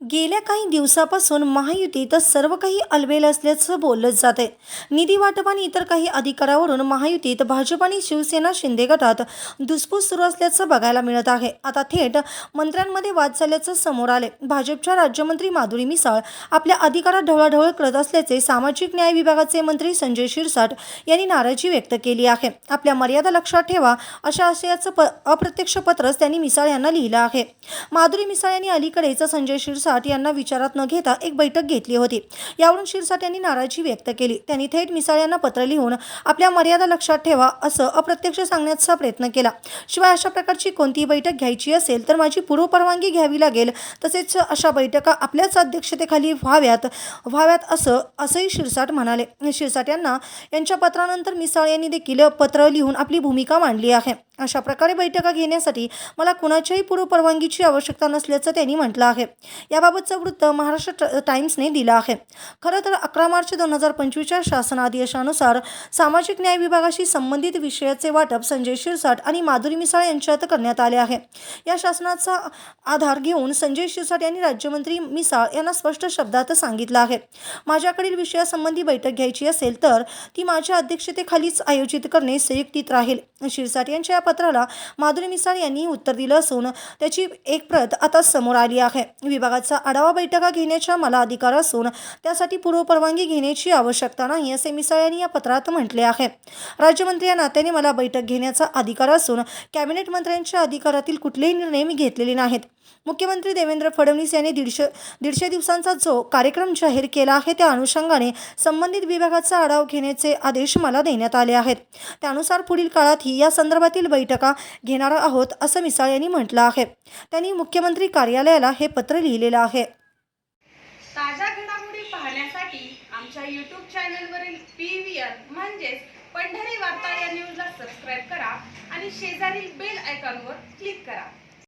गेल्या काही दिवसापासून महायुतीत सर्व काही अलबेल असल्याचं बोललं जाते निधी वाटप आणि इतर काही अधिकारावरून महायुतीत भाजप आणि शिवसेना शिंदे गटात धुसफूस सुरू असल्याचं बघायला मिळत आहे. आता थेट मंत्र्यांमध्ये वाद झाल्याचं समोर आले भाजपच्या राज्यमंत्री माधुरी मिसाळ आपल्या अधिकारात ढवळाढवळ करत असल्याचे सामाजिक न्याय विभागाचे मंत्री संजय शिरसाट यांनी नाराजी व्यक्त केली आहे. आपल्या मर्यादा लक्षात ठेवा अशा आशयाचं प अप्रत्यक्ष पत्रच त्यांनी मिसाळ यांना लिहिलं आहे. माधुरी मिसाळ यांनी अलीकडेच संजय शिरसाट यांना विचारात न घेता एक बैठक घेतली होती. यावरून शिरसाट यांनी नाराजी व्यक्त केली. त्यांनी थेट मिसाळ यांना पत्र लिहून आपल्या मर्यादा लक्षात ठेवा असं अप्रत्यक्ष सांगण्याचा प्रयत्न केला. शिवाय अशा प्रकारची कोणतीही बैठक घ्यायची असेल तर माझी पूर्वपरवानगी घ्यावी लागेल. तसेच अशा बैठका आपल्याच अध्यक्षतेखाली व्हाव्यात व्हाव्यात असं असंही शिरसाट म्हणाले. शिरसाट यांना यांच्या पत्रानंतर मिसाळ यांनी देखील पत्र लिहून आपली भूमिका मांडली आहे. अशा प्रकारे बैठका घेण्यासाठी मला कुणाच्याही पूर्वपरवानगीची आवश्यकता नसल्याचं त्यांनी म्हटलं आहे. याबाबतचं वृत्त महाराष्ट्र ट- टाइम्सने दिलं आहे. खरं तर अकरा मार्च दोन हजार पंचवीसच्या शासन आदेशानुसार सामाजिक न्याय विभागाशी संबंधित विषयाचे वाटप संजय शिरसाट आणि माधुरी मिसाळ यांच्यात करण्यात आले आहे. या शासनाचा आधार घेऊन संजय शिरसाट यांनी राज्यमंत्री मिसाळ यांना स्पष्ट शब्दात सांगितलं आहे. माझ्याकडील विषयासंबंधी बैठक घ्यायची असेल तर ती माझ्या अध्यक्षतेखालीच आयोजित करणे संयुक्तित राहील. शिरसाट यांच्या पत्राला माधुरी मिसाळ यांनी उत्तर दिलं असून त्याची एक प्रत आता समोर आली आहे. विभागाचा आढावा बैठका घेण्याचा मला अधिकार असून त्यासाठी पूर्वपरवानगी घेण्याची आवश्यकता नाही असे मिसाळ यांनी या पत्रात म्हटले आहे. राज्यमंत्री या नात्याने मला बैठक घेण्याचा अधिकार असून कॅबिनेट मंत्र्यांच्या अधिकारातील कुठलेही निर्णय मी घेतलेले नाहीत. मुख्यमंत्री देवेंद्र फडणवीस यांनी दीडशे दीडशे दिवसांचा जो कार्यक्रम जाहीर केला आहे त्या अनुषंगाने संबंधित विभागाचा आढावा घेण्याचे आदेश मला देण्यात आले आहेत. त्यानुसार पुढील काळातही या संदर्भातील बैठका घेणार आहोत असं मिसाळ यांनी म्हटलं आहे. त्यांनी मुख्यमंत्री कार्यालयाला हे पत्र लिहिलेलं आहे. ताज्या घडामोडी पाहण्यासाठी आमच्या यूट्यूब चॅनलवरील पी व्ही आर म्हणजेच पंढरी वार्ता या न्यूजला सबस्क्राईब करा आणि शेजारील बेल आयकॉनवर क्लिक करा.